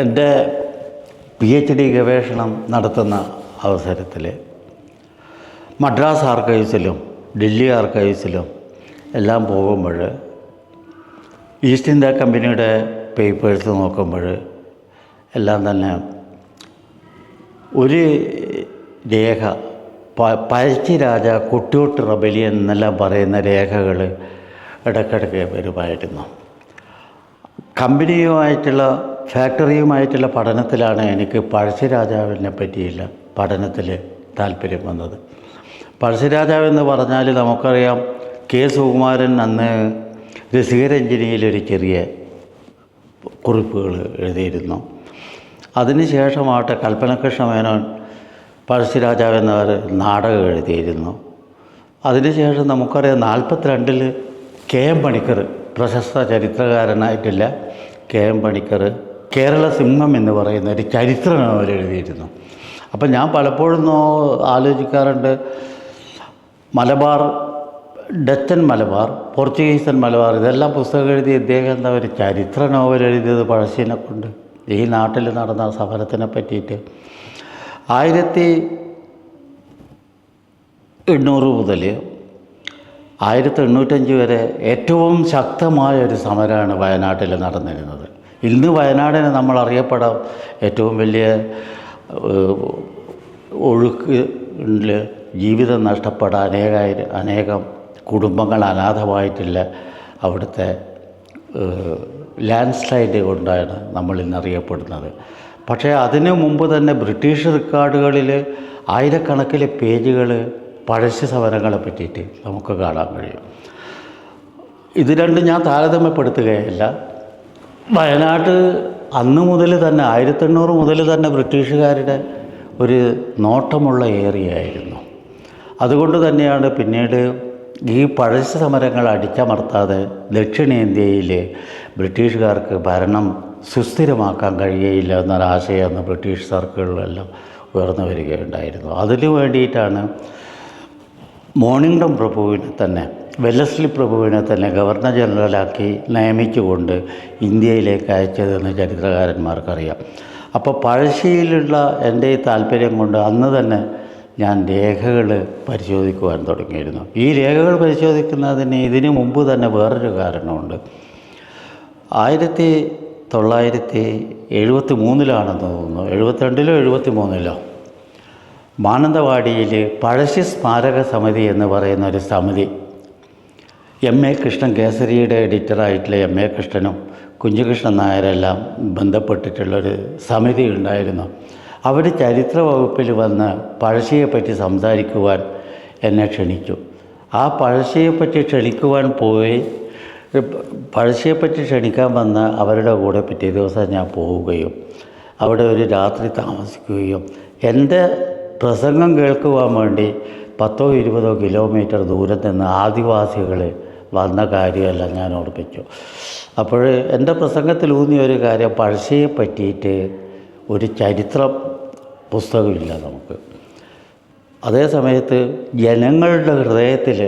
എന്റെ P H D ഗവേഷണം നടത്തുന്ന അവസരത്തിൽ മദ്രാസ് ആർക്കൈവ്സിലും ഡൽഹി ആർക്കൈവ്സിലും എല്ലാം പോകുമ്പോൾ ഈസ്റ്റ് ഇന്ത്യ കമ്പനിയുടെ പേപ്പേഴ്സ് നോക്കുമ്പോൾ എല്ലാം തന്നെ ഒരു രേഖ പ പഴശ്ശി രാജ കുട്ടിയോട്ട് റബലി എന്നെല്ലാം പറയുന്ന രേഖകൾ ഇടയ്ക്കിടയ്ക്ക് വരുമായിരുന്നു. കമ്പനിയുമായിട്ടുള്ള ഫാക്ടറിയുമായിട്ടുള്ള പഠനത്തിലാണ് എനിക്ക് പഴശ്ശിരാജാവിനെ പറ്റിയുള്ള പഠനത്തിൽ താല്പര്യം വന്നത്. പഴശ്ശിരാജാവ് എന്ന് പറഞ്ഞാൽ നമുക്കറിയാം കെ സുകുമാരൻ അന്ന് രസികരഞ്ജനിയിലൊരു ചെറിയ കുറിപ്പുകൾ എഴുതിയിരുന്നു. അതിനുശേഷമാവട്ടെ കൽപ്പനകൃഷ്ണ മേനോൻ പഴശ്ശിരാജാവ് എന്ന നാടകം എഴുതിയിരുന്നു. അതിനുശേഷം നമുക്കറിയാം നാൽപ്പത്തിരണ്ടിൽ കെ എം പണിക്കർ പ്രശസ്ത ചരിത്രകാരനായിട്ടില്ല കെ എം പണിക്കർ കേരള സിംഹം എന്ന് പറയുന്ന ഒരു ചരിത്രം അവർ എഴുതിയിരുന്നു. അപ്പം ഞാൻ പലപ്പോഴും ആലോചിക്കാറുണ്ട് മലബാർ ഡച്ചൻ മലബാർ പോർച്ചുഗീസൻ മലബാർ ഇതെല്ലാം പുസ്തകം എഴുതി ഇദ്ദേഹം എന്താ ഒരു ചരിത്ര നോവൽ എഴുതിയത് പഴശ്ശീനെ കൊണ്ട്. ഈ നാട്ടിൽ നടന്ന സമരത്തിനെ പറ്റിയിട്ട്. ആയിരത്തി എണ്ണൂറ് മുതൽ ആയിരത്തി എണ്ണൂറ്റഞ്ച് വരെ ഏറ്റവും ശക്തമായ ഒരു സമരമാണ് വയനാട്ടിൽ നടന്നിരുന്നത്. ഇന്ന് വയനാടിനെ നമ്മൾ അറിയപ്പെടാം ഏറ്റവും വലിയ ഒഴുക്ക് ജീവിതം നഷ്ടപ്പെട്ട അനേകായിരം അനേകം കുടുംബങ്ങൾ അനാഥമായിട്ടില്ല. അവിടുത്തെ ലാൻഡ് സ്ലൈഡ് കൊണ്ടാണ് നമ്മൾ ഇന്ന് അറിയപ്പെടുന്നത് പക്ഷേ അതിനു മുമ്പ് തന്നെ ബ്രിട്ടീഷ് റെക്കോർഡുകളിൽ ആയിരക്കണക്കിലെ പേജുകൾ പഴശ്ശി സമരങ്ങളെ പറ്റിയിട്ട് നമുക്ക് കാണാൻ കഴിയും. ഇത് രണ്ടും ഞാൻ താരതമ്യപ്പെടുത്തുകയല്ല. വയനാട് അന്ന് മുതൽ തന്നെ ആയിരത്തി എണ്ണൂറ് മുതൽ തന്നെ ബ്രിട്ടീഷുകാരുടെ ഒരു നോട്ടമുള്ള ഏരിയ ആയിരുന്നു അതുകൊണ്ട് തന്നെയാണ് പിന്നീട് ഈ പഴശ്ശി സമരങ്ങൾ അടിച്ചമർത്താതെ ദക്ഷിണേന്ത്യയിൽ ബ്രിട്ടീഷുകാർക്ക് ഭരണം സുസ്ഥിരമാക്കാൻ കഴിയയില്ല എന്നൊരാശയം അന്ന് ബ്രിട്ടീഷ് സർക്കിളിലെല്ലാം ഉയർന്നു വരികയുണ്ടായിരുന്നു. അതിനു വേണ്ടിയിട്ടാണ് മോണിംഗ്ടം പ്രഭുവിനെ തന്നെ വെല്ലസ്ലി പ്രഭുവിനെ തന്നെ ഗവർണർ ജനറലാക്കി നിയമിച്ചുകൊണ്ട് ഇന്ത്യയിലേക്ക് അയച്ചതെന്ന് ചരിത്രകാരന്മാർക്കറിയാം. അപ്പോൾ പഴശ്ശിയിലുള്ള എന്റെ ഈ താല്പര്യം കൊണ്ട് അന്ന് തന്നെ ഞാൻ രേഖകൾ പരിശോധിക്കുവാൻ തുടങ്ങിയിരുന്നു. ഈ രേഖകൾ പരിശോധിക്കുന്നതിന് ഇതിനു മുമ്പ് തന്നെ വേറൊരു കാരണമുണ്ട്. ആയിരത്തി തൊള്ളായിരത്തി എഴുപത്തി മൂന്നിലാണെന്ന് തോന്നുന്നു. എഴുപത്തിരണ്ടിലോ എഴുപത്തി മൂന്നിലോ മാനന്തവാടിയിൽ പഴശ്ശി സ്മാരക സമിതി എന്ന് പറയുന്ന ഒരു സമിതി എം എ കൃഷ്ണൻ കേസരിയുടെ എഡിറ്ററായിട്ടുള്ള എം എ കൃഷ്ണനും കുഞ്ഞുകൃഷ്ണൻ നായരെല്ലാം ബന്ധപ്പെട്ടിട്ടുള്ളൊരു സമിതി ഉണ്ടായിരുന്നു. അവർ ചരിത്ര വകുപ്പിൽ വന്ന് പഴശ്ശിയെപ്പറ്റി സംസാരിക്കുവാൻ എന്നെ ക്ഷണിച്ചു. ആ പഴശ്ശിയെപ്പറ്റി ക്ഷണിക്കുവാൻ പോയി പഴശ്ശിയെപ്പറ്റി ക്ഷണിക്കാൻ വന്ന് അവരുടെ കൂടെ പിറ്റേ ദിവസം ഞാൻ പോവുകയും അവിടെ ഒരു രാത്രി താമസിക്കുകയും എന്റെ പ്രസംഗം കേൾക്കുവാൻ വേണ്ടി പത്തോ ഇരുപതോ കിലോമീറ്റർ ദൂരത്ത് നിന്ന് ആദിവാസികൾ വന്ന കാര്യമെല്ലാം ഞാൻ ഓർപ്പിച്ചു. അപ്പോൾ എന്റെ പ്രസംഗത്തിൽ ഊന്നിയ ഒരു കാര്യം പഴശ്ശിയെ പറ്റിയിട്ട് ഒരു ചരിത്ര പുസ്തകമില്ല നമുക്ക്. അതേ സമയത്ത് ജനങ്ങളുടെ ഹൃദയത്തിൽ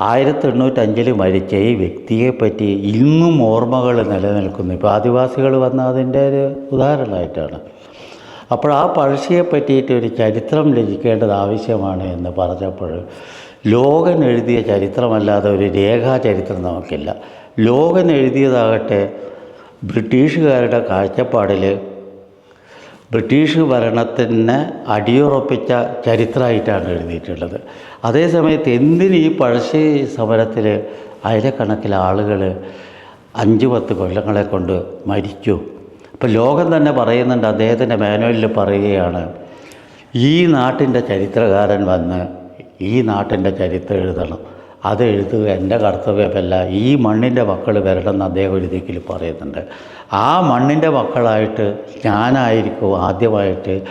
ആയിരത്തി എണ്ണൂറ്റഞ്ചിൽ മരിച്ച ഈ വ്യക്തിയെപ്പറ്റി ഇന്നും ഓർമ്മകൾ നിലനിൽക്കുന്നു. ഇപ്പോൾ ആദിവാസികൾ വന്ന അതിന്റെ ഒരു ഉദാഹരണമായിട്ടാണ്. അപ്പോൾ ആ പഴശ്ശിയെ പറ്റിയിട്ട് ഒരു ചരിത്രം രചിക്കേണ്ടത് ആവശ്യമാണ് എന്ന് പറഞ്ഞപ്പോൾ ലോകൻ എഴുതിയ ചരിത്രമല്ലാതെ ഒരു രേഖാചരിത്രം നമുക്കില്ല. ലോകൻ എഴുതിയതാകട്ടെ ബ്രിട്ടീഷുകാരുടെ കാഴ്ചപ്പാടിൽ ബ്രിട്ടീഷ് ഭരണത്തിന് അടിയുറപ്പിച്ച ചരിത്രമായിട്ടാണ് എഴുതിയിട്ടുള്ളത്. അതേസമയത്ത് എന്തിന് ഈ പഴശ്ശി സമരത്തിൽ ആയിരക്കണക്കിന് ആളുകൾ അഞ്ച് പത്ത് കൊല്ലങ്ങളെ കൊണ്ട് മരിച്ചു? അപ്പോൾ ലോകം തന്നെ പറയുന്നുണ്ട് അദ്ദേഹത്തിന്റെ മാനുവലിൽ പറയുകയാണ് ഈ നാട്ടിന്റെ ചരിത്രകാരൻ വന്ന് ഈ നാട്ടിന്റെ ചരിത്രം എഴുതണം. അത് എഴുതുക എന്റെ കർത്തവ്യമല്ല ഈ മണ്ണിന്റെ മക്കൾ വരണം എന്ന് അദ്ദേഹം ഒരു ദിക്കിൽ പറയുന്നുണ്ട്. ആ മണ്ണിന്റെ മക്കളായിട്ട് ഞാനായിരിക്കും ആദ്യമായിട്ട്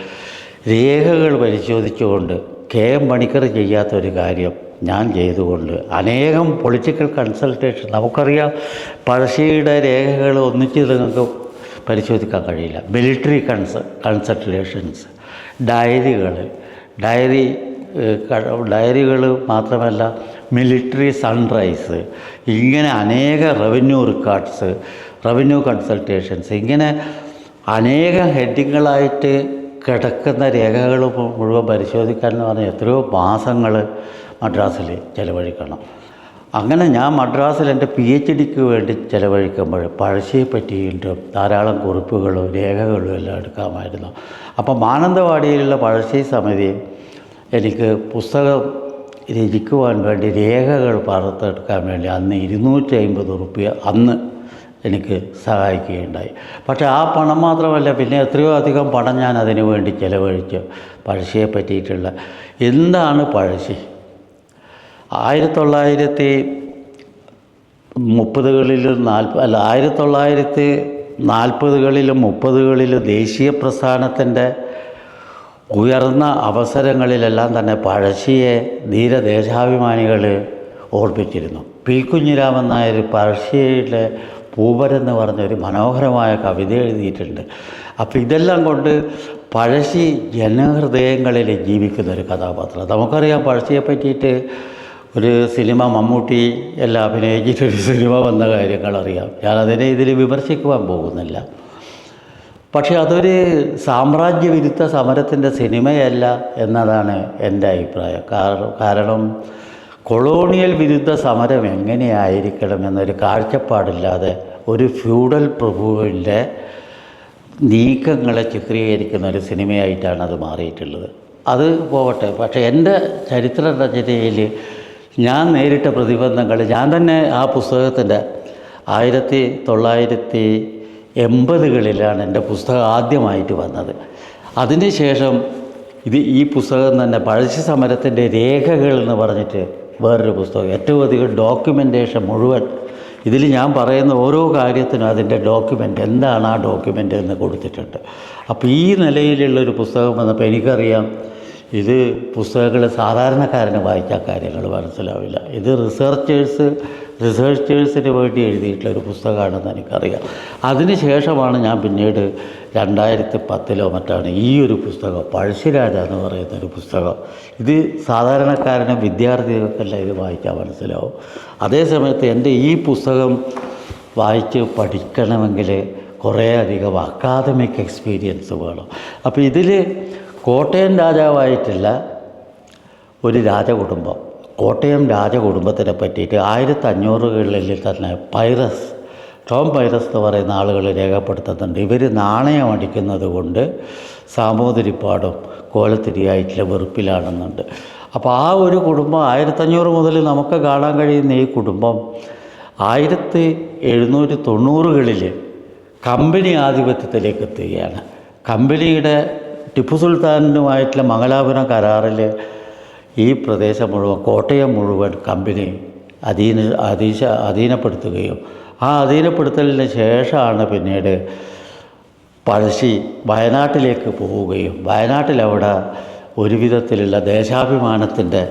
രേഖകൾ പരിശോധിച്ചുകൊണ്ട് കെ എം പണിക്കർ ചെയ്യാത്തൊരു കാര്യം ഞാൻ ചെയ്തുകൊണ്ട് അനേകം പൊളിറ്റിക്കൽ കൺസൾട്ടേഷൻ നമുക്കറിയാം പഴശ്ശിയുടെ രേഖകൾ ഒന്നിച്ച് നിങ്ങൾക്ക് പരിശോധിക്കാൻ കഴിയില്ല. മിലിറ്ററി കൺസ കൺസൾട്ടേഷൻസ് ഡയറികൾ ഡയറി ഡയറികൾ മാത്രമല്ല മിലിറ്ററി സൺറൈസ് ഇങ്ങനെ അനേക റവന്യൂ റിക്കാർഡ്സ് റവന്യൂ കൺസൾട്ടേഷൻസ് ഇങ്ങനെ അനേകം ഹെഡിങ്ങുകളായിട്ട് കിടക്കുന്ന രേഖകൾ മുഴുവൻ പരിശോധിക്കാൻ എന്ന് പറഞ്ഞാൽ എത്രയോ മാസങ്ങൾ മദ്രാസിൽ ചിലവഴിക്കണം. അങ്ങനെ ഞാൻ മദ്രാസിൽ എന്റെ പി എച്ച് ഡിക്ക് വേണ്ടി ചിലവഴിക്കുമ്പോൾ പഴശ്ശിയെ പറ്റിയിട്ടും ധാരാളം കുറിപ്പുകളും രേഖകളും എല്ലാം എടുക്കാമായിരുന്നു. അപ്പോൾ മാനന്തവാടിയിലുള്ള പഴശ്ശി സമിതി എനിക്ക് പുസ്തകം രചിക്കുവാൻ വേണ്ടി രേഖകൾ പുറത്തെടുക്കാൻ വേണ്ടി അന്ന് ഇരുന്നൂറ്റി അമ്പത് റുപ്യ അന്ന് എനിക്ക് സഹായിക്കുകയുണ്ടായി. പക്ഷേ ആ പണം മാത്രമല്ല പിന്നെ എത്രയോ അധികം പണം ഞാൻ അതിനു വേണ്ടി ചിലവഴിച്ചു. പഴശ്ശിയെ പറ്റിയിട്ടുള്ള എന്താണ് പഴശ്ശി? ആയിരത്തി തൊള്ളായിരത്തി മുപ്പതുകളിലും നാൽപ്പ അല്ല ആയിരത്തി തൊള്ളായിരത്തി നാൽപ്പതുകളിലും മുപ്പതുകളിലും ദേശീയ പ്രസ്ഥാനത്തിന്റെ ഉയർന്ന അവസരങ്ങളിലെല്ലാം തന്നെ പഴശ്ശിയെ ധീരദേശാഭിമാനികൾ ഓർപ്പിച്ചിരുന്നു. പി കുഞ്ഞിരാമൻ നായർ പഴശ്ശിയുടെ പൂവരെന്ന് പറഞ്ഞൊരു മനോഹരമായ കവിത എഴുതിയിട്ടുണ്ട്. അപ്പോൾ ഇതെല്ലാം കൊണ്ട് പഴശ്ശി ജനഹൃദയങ്ങളിൽ ജീവിക്കുന്ന ഒരു കഥാപാത്രം. നമുക്കറിയാം പഴശ്ശിയെ പറ്റിയിട്ട് ഒരു സിനിമ മമ്മൂട്ടി എല്ലാം അഭിനയിച്ചിട്ടൊരു സിനിമ വന്ന കാര്യങ്ങളറിയാം. ഞാനതിനെ ഇതിൽ വിമർശിക്കുവാൻ പോകുന്നില്ല. പക്ഷേ അതൊരു സാമ്രാജ്യവിരുദ്ധ സമരത്തിന്റെ സിനിമയല്ല എന്നതാണ് എന്റെ അഭിപ്രായം. കാരണം കൊളോണിയൽ വിരുദ്ധ സമരം എങ്ങനെയായിരിക്കണം എന്നൊരു കാഴ്ചപ്പാടില്ലാതെ ഒരു ഫ്യൂഡൽ പ്രഭുവിന്റെ നീക്കങ്ങളെ ചിത്രീകരിക്കുന്ന ഒരു സിനിമയായിട്ടാണ് അത് മാറിയിട്ടുള്ളത്. അത് പോവട്ടെ പക്ഷേ എന്റെ ചരിത്ര രചനയിൽ ഞാൻ നേരിട്ട പ്രതിബന്ധങ്ങൾ ഞാൻ തന്നെ ആ പുസ്തകത്തിന്റെ ആയിരത്തി തൊള്ളായിരത്തി എൺപതുകളിലാണ് എന്റെ പുസ്തകം ആദ്യമായിട്ട് വന്നത്. അതിനുശേഷം ഇത് ഈ പുസ്തകം തന്നെ പഴശ്ശി സമരത്തിന്റെ രേഖകൾ എന്ന് പറഞ്ഞിട്ട് വേറൊരു പുസ്തകം ഏറ്റവും അധികം ഡോക്യുമെന്റേഷൻ മുഴുവൻ. ഇതിൽ ഞാൻ പറയുന്ന ഓരോ കാര്യത്തിനും അതിന്റെ ഡോക്യുമെന്റ് എന്താണ് ആ ഡോക്യുമെന്റ് എന്ന് കൊടുത്തിട്ടുണ്ട്. അപ്പോൾ ഈ നിലയിലുള്ളൊരു പുസ്തകം വന്നപ്പോൾ എനിക്കറിയാം ഇത് പുസ്തകങ്ങൾ സാധാരണക്കാരന് വായിച്ച കാര്യങ്ങൾ മനസ്സിലാവില്ല. ഇത് റിസർച്ചേഴ്സ് റിസർച്ചേഴ്സിന് വേണ്ടി എഴുതിയിട്ടുള്ള ഒരു പുസ്തകമാണെന്ന് എനിക്കറിയാം. അതിനുശേഷമാണ് ഞാൻ പിന്നീട് രണ്ടായിരത്തി പത്തിലോ മറ്റാണ് ഈ ഒരു പുസ്തകം പഴശ്ശിരാജ എന്ന് പറയുന്ന ഒരു പുസ്തകം. ഇത് സാധാരണക്കാരന് വിദ്യാർത്ഥികൾക്കെല്ലാം ഇത് വായിക്കാൻ മനസ്സിലാവും. അതേസമയത്ത് എന്റെ ഈ പുസ്തകം വായിച്ച് പഠിക്കണമെങ്കിൽ കുറേയധികം അക്കാദമിക് എക്സ്പീരിയൻസ് വേണം. അപ്പോൾ ഇതിൽ കോട്ടയം രാജാവായിട്ടുള്ള ഒരു രാജകുടുംബം കോട്ടയം രാജകുടുംബത്തിനെ പറ്റിയിട്ട് ആയിരത്തി അഞ്ഞൂറുകളിൽ തന്നെ പൈറസ് ടോം പൈറസ് എന്ന് പറയുന്ന ആളുകൾ രേഖപ്പെടുത്തുന്നുണ്ട്. ഇവർ നാണയം അടിക്കുന്നത് കൊണ്ട് സാമൂതിരിപ്പാടും കോലത്തിരിയായിട്ടുള്ള വെറുപ്പിലാണെന്നുണ്ട്. അപ്പോൾ ആ ഒരു കുടുംബം ആയിരത്തഞ്ഞൂറ് മുതൽ നമുക്ക് കാണാൻ കഴിയുന്ന ഈ കുടുംബം ആയിരത്തി എഴുന്നൂറ്റി തൊണ്ണൂറുകളിൽ കമ്പനി ആധിപത്യത്തിലേക്ക് എത്തുകയാണ്. കമ്പനിയുടെ ടിപ്പു സുൽത്താനുമായിട്ടുള്ള മംഗലാപുരം കരാറിൽ ഈ പ്രദേശം മുഴുവൻ കോട്ടയം മുഴുവൻ കമ്പനി അധീന അധീശ അധീനപ്പെടുത്തുകയും ആ അധീനപ്പെടുത്തലിന് ശേഷമാണ് പിന്നീട് പഴശ്ശി വയനാട്ടിലേക്ക് പോവുകയും വയനാട്ടിലവിടെ ഒരുവിധത്തിലുള്ള ഒരു വിധത്തിലുള്ള ദേശാഭിമാനത്തിന്റെ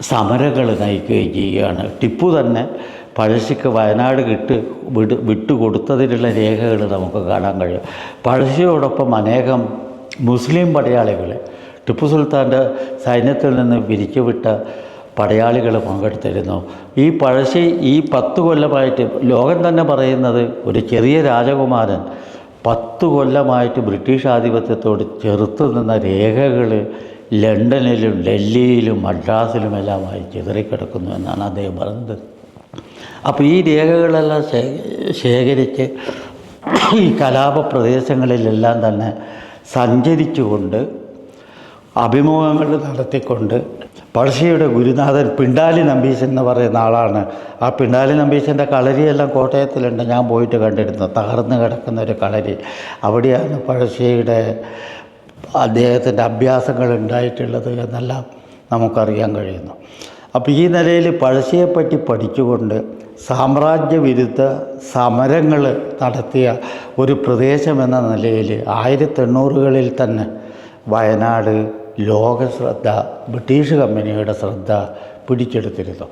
സമരങ്ങൾ നയിക്കുകയും ചെയ്യുകയാണ്. ടിപ്പു തന്നെ പഴശ്ശിക്ക് വയനാട് കിട്ട് വിട് വിട്ടുകൊടുത്തതിനുള്ള രേഖകൾ നമുക്ക് കാണാൻ കഴിയും. പഴശ്ശിയോടൊപ്പം അനേകം മുസ്ലിം പടയാളികൾ ടിപ്പു സുൽത്താന്റെ സൈന്യത്തിൽ നിന്ന് പിരിച്ചുവിട്ട പടയാളികൾ പങ്കെടുത്തിരുന്നു. ഈ പഴശ്ശി ഈ പത്ത് കൊല്ലമായിട്ട് ലോകം തന്നെ പറയുന്നത് ഒരു ചെറിയ രാജകുമാരൻ പത്ത് കൊല്ലമായിട്ട് ബ്രിട്ടീഷ് ആധിപത്യത്തോട് ചെറുത്തു നിന്ന രേഖകൾ ലണ്ടനിലും ഡൽഹിയിലും മദ്രാസിലുമെല്ലാമായി ചിതറിക്കിടക്കുന്നു എന്നാണ് അദ്ദേഹം പറഞ്ഞത്. അപ്പോൾ ഈ രേഖകളെല്ലാം ശേഖരിച്ച് ഈ കലാപ പ്രദേശങ്ങളിലെല്ലാം തന്നെ സഞ്ചരിച്ചുകൊണ്ട് അഭിമുഖങ്ങൾ നടത്തിക്കൊണ്ട് പഴശ്ശിയുടെ ഗുരുനാഥൻ പിണ്ടാലി നമ്പീശൻ എന്ന് പറയുന്ന ആളാണ്. ആ പിണ്ടാലി നമ്പീശന്റെ കളരിയെല്ലാം കോട്ടയത്തിലുണ്ട്. ഞാൻ പോയിട്ട് കണ്ടിരുന്നു. തകർന്ന് കിടക്കുന്ന ഒരു കളരി. അവിടെയാണ് പഴശ്ശിയുടെ അദ്ദേഹത്തിന്റെ അഭ്യാസങ്ങൾ ഉണ്ടായിട്ടുള്ളത് എന്നെല്ലാം നമുക്കറിയാൻ കഴിയുന്നു. അപ്പോൾ ഈ നിലയിൽ പഴശ്ശിയെപ്പറ്റി പഠിച്ചുകൊണ്ട് സാമ്രാജ്യവിരുദ്ധ സമരങ്ങൾ നടത്തിയ ഒരു പ്രദേശമെന്ന നിലയിൽ ആയിരത്തി എണ്ണൂറുകളിൽ തന്നെ വയനാട് ലോക ശ്രദ്ധ ബ്രിട്ടീഷ് കമ്പനിയുടെ ശ്രദ്ധ പിടിച്ചെടുത്തിരുന്നു.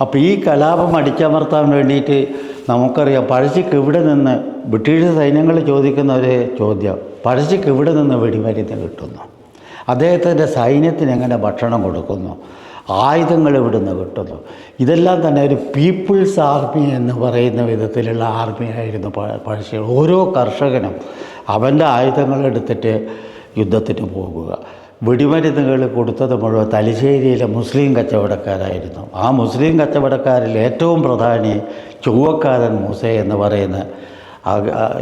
അപ്പോൾ ഈ കലാപം അടിച്ചമർത്താൻ വേണ്ടിയിട്ട് നമുക്കറിയാം പഴശ്ശിക്ക് ഇവിടെ നിന്ന് ബ്രിട്ടീഷ് സൈന്യങ്ങൾ ചോദിക്കുന്ന ഒരു ചോദ്യം പഴശ്ശിക്ക് ഇവിടെ നിന്ന് വെടിമരുന്ന് കിട്ടുന്നു? അദ്ദേഹത്തിന്റെ സൈന്യത്തിന് എങ്ങനെ ഭക്ഷണം കൊടുക്കുന്നു? ആയുധങ്ങൾ ഇവിടുന്ന് കിട്ടുന്നു? ഇതെല്ലാം തന്നെ ഒരു പീപ്പിൾസ് ആർമി എന്ന് പറയുന്ന വിധത്തിലുള്ള ആർമി ആയിരുന്നു പഴശ്ശി. ഓരോ കർഷകനും അവന്റെ ആയുധങ്ങൾ എടുത്തിട്ട് യുദ്ധത്തിന് പോകുക. വെടിമരുന്നുകൾ കൊടുത്തത് മുഴുവൻ തലശ്ശേരിയിലെ മുസ്ലിം കച്ചവടക്കാരായിരുന്നു. ആ മുസ്ലിം കച്ചവടക്കാരിൽ ഏറ്റവും പ്രധാനി ചുവക്കാരൻ മൂസ എന്ന് പറയുന്ന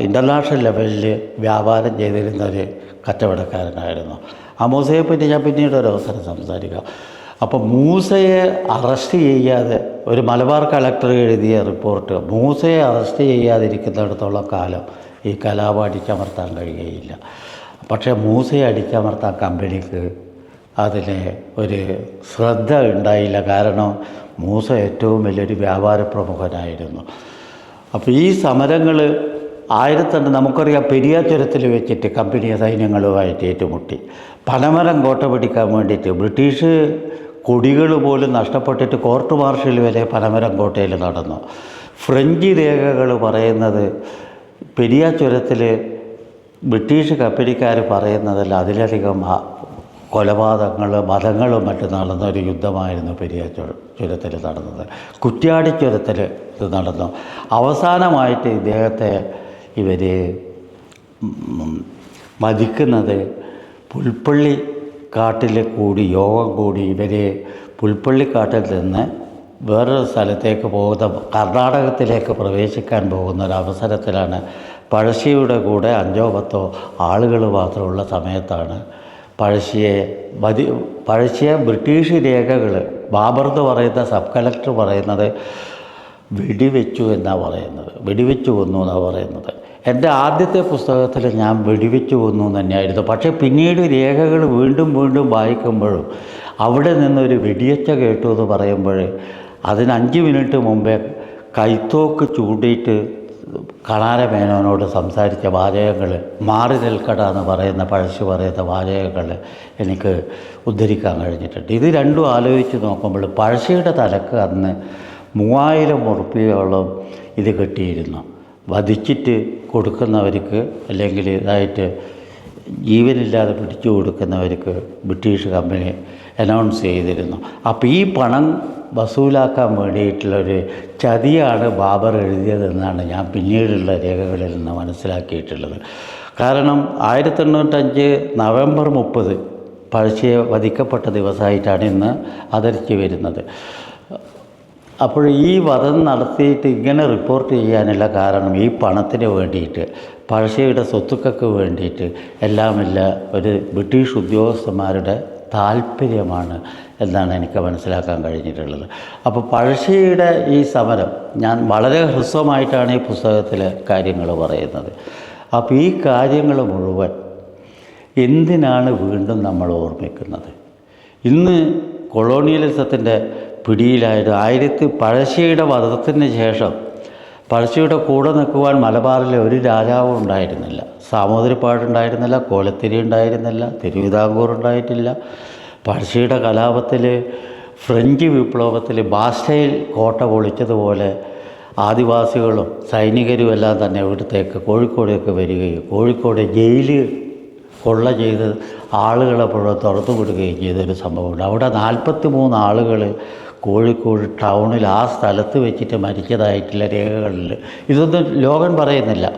ഇന്റർനാഷണൽ ലെവലിൽ വ്യാപാരം ചെയ്തിരുന്ന ഒരു കച്ചവടക്കാരനായിരുന്നു. ആ മൂസയെ പറ്റി ഞാൻ പിന്നീട് ഒരു അവസരം സംസാരിക്കാം. അപ്പോൾ മൂസയെ അറസ്റ്റ് ചെയ്യാതെ ഒരു മലബാർ കളക്ടർ എഴുതിയ റിപ്പോർട്ട് മൂസയെ അറസ്റ്റ് ചെയ്യാതിരിക്കുന്നിടത്തോളം കാലം ഈ കലാപാടി ചമർത്താൻ കഴിയുകയില്ല. പക്ഷേ മൂസയെ അടിച്ചമർത്താൻ കമ്പനിക്ക് അതിന് ഒരു ശ്രദ്ധ ഉണ്ടായില്ല. കാരണം മൂസ ഏറ്റവും വലിയൊരു വ്യാപാര പ്രമുഖനായിരുന്നു. അപ്പോൾ ഈ സമരങ്ങൾ ആയിരത്തണ്ട് നമുക്കറിയാം പെരിയാചുരത്തിൽ വെച്ചിട്ട് കമ്പനി സൈന്യങ്ങളുമായിട്ട് ഏറ്റുമുട്ടി. പനമരം കോട്ട പിടിക്കാൻ വേണ്ടിയിട്ട് ബ്രിട്ടീഷ് കൊടികൾ പോലും നഷ്ടപ്പെട്ടിട്ട് കോർട്ട് മാർഷൽ വരെ പനമരം കോട്ടയിൽ നടന്നു. ഫ്രഞ്ച് രേഖകൾ പറയുന്നത് പെരിയാചുരത്തിൽ ബ്രിട്ടീഷ് കമ്പനിക്കാർ പറയുന്നതിൽ അതിലധികം കൊലപാതകങ്ങൾ മതങ്ങളും മറ്റും നടന്ന ഒരു യുദ്ധമായിരുന്നു പെരിയ ചുരത്തിൽ നടന്നത്. കുറ്റ്യാടി ചുരത്തിൽ ഇത് നടന്നു. അവസാനമായിട്ട് ഇദ്ദേഹത്തെ ഇവർ വധിക്കുന്നത് പുൽപ്പള്ളി കാട്ടിൽ കൂടി യോഗം കൂടി ഇവർ പുൽപ്പള്ളിക്കാട്ടിൽ നിന്ന് വേറൊരു സ്ഥലത്തേക്ക് പോകുന്ന കർണാടകത്തിലേക്ക് പ്രവേശിക്കാൻ പോകുന്ന ഒരു അവസരത്തിലാണ് പഴശ്ശിയുടെ കൂടെ അഞ്ചോ പത്തോ ആളുകൾ മാത്രമുള്ള സമയത്താണ് പഴശ്ശിയെ മതി പഴശ്ശിയെ ബ്രിട്ടീഷ് രേഖകൾ ബാബർ എന്ന് പറയുന്ന സബ് കലക്ടർ പറയുന്നത് വെടിവെച്ചു എന്നാണ് പറയുന്നത് വെടിവെച്ചു കൊന്നു എന്നാണ് പറയുന്നത്. എന്റെ ആദ്യത്തെ പുസ്തകത്തിൽ ഞാൻ വെടിവെച്ചു കൊന്നു തന്നെയായിരുന്നു. പക്ഷേ പിന്നീട് രേഖകൾ വീണ്ടും വീണ്ടും വായിക്കുമ്പോഴും അവിടെ നിന്നൊരു വെടിയച്ച കേട്ടു എന്ന് പറയുമ്പോൾ അതിന് അഞ്ച് മിനിറ്റ് മുമ്പേ കൈത്തോക്ക് ചൂണ്ടിയിട്ട് കണാര മേനോനോട് സംസാരിച്ച വാചകങ്ങൾ മാറി നിൽക്കട എന്ന് പറയുന്ന പഴശ്ശി പറയുന്ന വാചകങ്ങൾ എനിക്ക് ഉദ്ധരിക്കാൻ കഴിഞ്ഞിട്ടുണ്ട്. ഇത് രണ്ടും ആലോചിച്ച് നോക്കുമ്പോൾ പഴശ്ശിയുടെ തലക്ക് അന്ന് മൂവായിരം ഉറുപ്പിയോളം ഇത് കിട്ടിയിരുന്നു. വധിച്ചിട്ട് കൊടുക്കുന്നവർക്ക് അല്ലെങ്കിൽ ഇതായിട്ട് ജീവനില്ലാതെ പിടിച്ചു കൊടുക്കുന്നവർക്ക് ബ്രിട്ടീഷ് കമ്പനി അനൗൺസ് ചെയ്തിരുന്നു. അപ്പോൾ ഈ പണം വസൂലാക്കാൻ വേണ്ടിയിട്ടുള്ളൊരു ചതിയാണ് ബാബർ എഴുതിയതെന്നാണ് ഞാൻ പിന്നീടുള്ള രേഖകളിൽ നിന്ന് മനസ്സിലാക്കിയിട്ടുള്ളത്. കാരണം ആയിരത്തി എണ്ണൂറ്റഞ്ച് നവംബർ മുപ്പത് പഴശ്ശിയെ വധിക്കപ്പെട്ട ദിവസമായിട്ടാണ് ഇന്ന് ആദരിച്ച് വരുന്നത്. അപ്പോൾ ഈ വധം നടത്തിയിട്ട് ഇങ്ങനെ റിപ്പോർട്ട് ചെയ്യാനുള്ള കാരണം ഈ പണത്തിന് വേണ്ടിയിട്ട് പഴശ്ശിയുടെ സ്വത്തുക്കൾക്ക് വേണ്ടിയിട്ട് എല്ലാമില്ല ഒരു ബ്രിട്ടീഷ് ഉദ്യോഗസ്ഥന്മാരുടെ താല്പര്യമാണ് എന്നാണ് എനിക്ക് മനസ്സിലാക്കാൻ കഴിഞ്ഞിട്ടുള്ളത്. അപ്പോൾ പഴശ്ശിയുടെ ഈ സമരം ഞാൻ വളരെ ഹ്രസ്വമായിട്ടാണ് ഈ പുസ്തകത്തിലെ കാര്യങ്ങൾ പറയുന്നത്. അപ്പോൾ ഈ കാര്യങ്ങൾ മുഴുവൻ എന്തിനാണ് വീണ്ടും നമ്മൾ ഓർമ്മിക്കുന്നത്? ഇന്ന് കൊളോണിയലിസത്തിന്റെ പിടിയിലായിട്ട് ആയിരത്തി പഴശ്ശിയുടെ വധത്തിന് ശേഷം പഴശ്ശിയുടെ കൂടെ നിൽക്കുവാൻ മലബാറിലെ ഒരു രാജാവും ഉണ്ടായിരുന്നില്ല. സാമൂതിരിപ്പാടുണ്ടായിരുന്നില്ല കോലത്തിരി ഉണ്ടായിരുന്നില്ല തിരുവിതാംകൂർ ഉണ്ടായിട്ടില്ല. പഴശ്ശിയുടെ കലാപത്തിൽ ഫ്രഞ്ച് വിപ്ലവത്തിൽ ബാസ്റ്റയിൽ കോട്ട പൊളിച്ചതുപോലെ ആദിവാസികളും സൈനികരും എല്ലാം തന്നെ ഇവിടത്തേക്ക് കോഴിക്കോടേക്ക് വരികയും കോഴിക്കോട് ജയിൽ കൊള്ള ചെയ്ത് ആളുകളെ പുഴ തുറന്നു വിടുകയും ചെയ്തൊരു സംഭവമുണ്ട്. അവിടെ നാൽപ്പത്തി മൂന്ന് ആളുകൾ കോഴിക്കോട് ടൗണിൽ ആ സ്ഥലത്ത് വെച്ചിട്ട് മരിച്ചതായിട്ടുള്ള രേഖകളിൽ ഇതൊന്നും ലോകൻ പറയുന്നില്ല.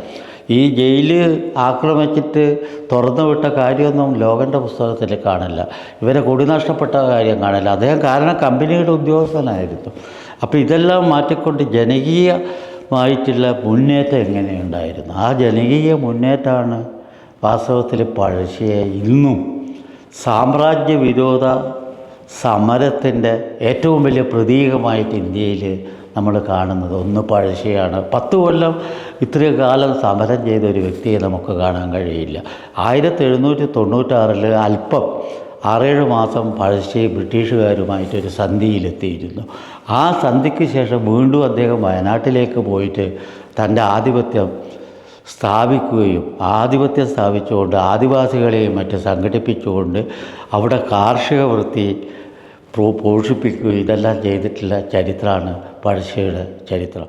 ഈ ജയിൽ ആക്രമിച്ചിട്ട് തുറന്നു വിട്ട കാര്യമൊന്നും ലോകന്റെ പുസ്തകത്തിൽ കാണില്ല. ഇവരെ കൊടി നഷ്ടപ്പെട്ട കാര്യം കാണില്ല. അദ്ദേഹം കാരണം കമ്പനിയുടെ ഉദ്യോഗസ്ഥനായിരുന്നു. അപ്പോൾ ഇതെല്ലാം മാറ്റിക്കൊണ്ട് ജനകീയമായിട്ടുള്ള മുന്നേറ്റം എങ്ങനെയുണ്ടായിരുന്നു? ആ ജനകീയ മുന്നേറ്റമാണ് വാസ്തവത്തിൽ പഴശ്ശിയെ ഇന്നും സാമ്രാജ്യ വിരോധ സമരത്തിന്റെ ഏറ്റവും വലിയ പ്രതീകമായിട്ട് ഇന്ത്യയിൽ നമ്മൾ കാണുന്നത്. ഒന്ന് പഴശ്ശിയാണ്. പത്ത് കൊല്ലം ഇത്രയും കാലം സമരം ചെയ്ത ഒരു വ്യക്തിയെ നമുക്ക് കാണാൻ കഴിയില്ല. ആയിരത്തി എഴുന്നൂറ്റി തൊണ്ണൂറ്റാറിൽ അല്പം ആറേഴ് മാസം പഴശ്ശി ബ്രിട്ടീഷുകാരുമായിട്ടൊരു സന്ധിയിലെത്തിയിരുന്നു. ആ സന്ധിക്ക് ശേഷം വീണ്ടും അദ്ദേഹം വയനാട്ടിലേക്ക് പോയിട്ട് തന്റെ ആധിപത്യം സ്ഥാപിക്കുകയും ആധിപത്യം സ്ഥാപിച്ചുകൊണ്ട് ആദിവാസികളെയും മറ്റ് സംഘടിപ്പിച്ചുകൊണ്ട് അവിടെ കാർഷിക വൃത്തി പോഷിപ്പിക്കുകയും ഇതെല്ലാം ചെയ്തിട്ടുള്ള ചരിത്രമാണ് പഴശ്ശിയുടെ ചരിത്രം.